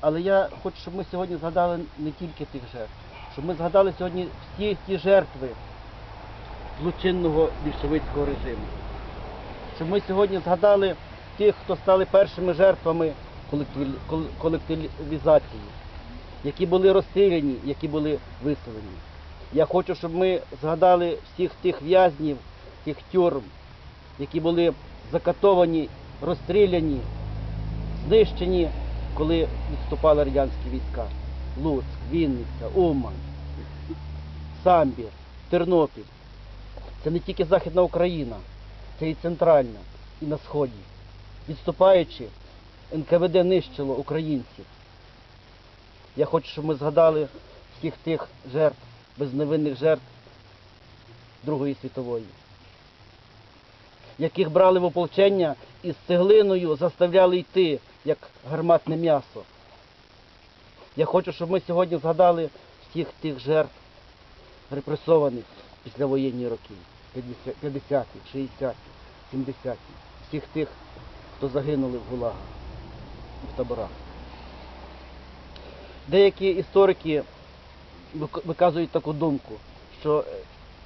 Але я хочу, щоб ми сьогодні згадали не тільки тих жертв, щоб ми згадали сьогодні всі ті жертви злочинного більшовицького режиму. Щоб ми сьогодні згадали тих, хто стали першими жертвами колективізації, які були розстріляні, які були виселені. Я хочу, щоб ми згадали всіх тих в'язнів, тих тюрм, які були закатовані, розстріляні, знищені, коли відступали радянські війська. Луцьк, Вінниця, Уман, Самбір, Тернопіль. Це не тільки Західна Україна, це і центральна, і на Сході. Відступаючи, НКВД нищило українців. Я хочу, щоб ми згадали всіх тих жертв, безневинних жертв Другої світової, яких брали в ополчення і з цеглиною заставляли йти, як гарматне м'ясо. Я хочу, щоб ми сьогодні згадали всіх тих жертв репресованих післявоєнні роки, 50-ті, 60-ті, 70-ті, всіх тих, хто загинули в гулагах в таборах. Деякі історики виказують таку думку, що е,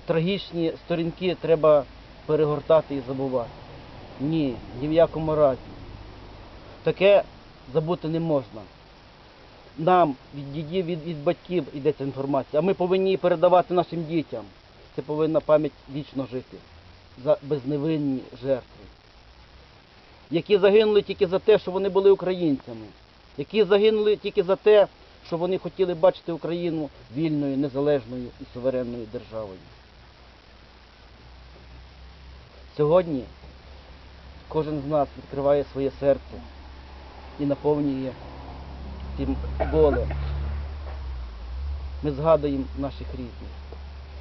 трагічні сторінки треба перегортати і забувати. Ні, ні в якому разі. Таке забути не можна. Нам від дідів, від, від батьків йдеться інформація, а ми повинні її передавати нашим дітям. Це повинна пам'ять вічно жити за безневинні жертви, які загинули тільки за те, що вони були українцями, які загинули тільки за те, що вони хотіли бачити Україну вільною, незалежною і суверенною державою. Сьогодні кожен з нас відкриває своє серце і наповнює тим болем. Ми згадуємо наших рідних.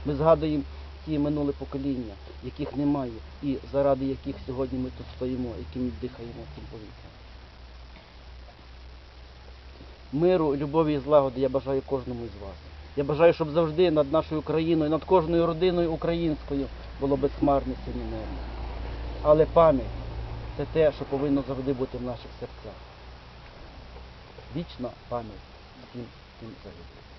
Ми згадуємо ті минуле покоління, яких немає, і заради яких сьогодні ми тут стоїмо, якими дихаємо цим повітрям. Миру, любові і злагоди я бажаю кожному із вас. Я бажаю, щоб завжди над нашою країною, над кожною родиною українською було безхмарне синє. Але пам'ять це те, що повинно завжди бути в наших серцях. Вічна пам'ять всім тим загиблим.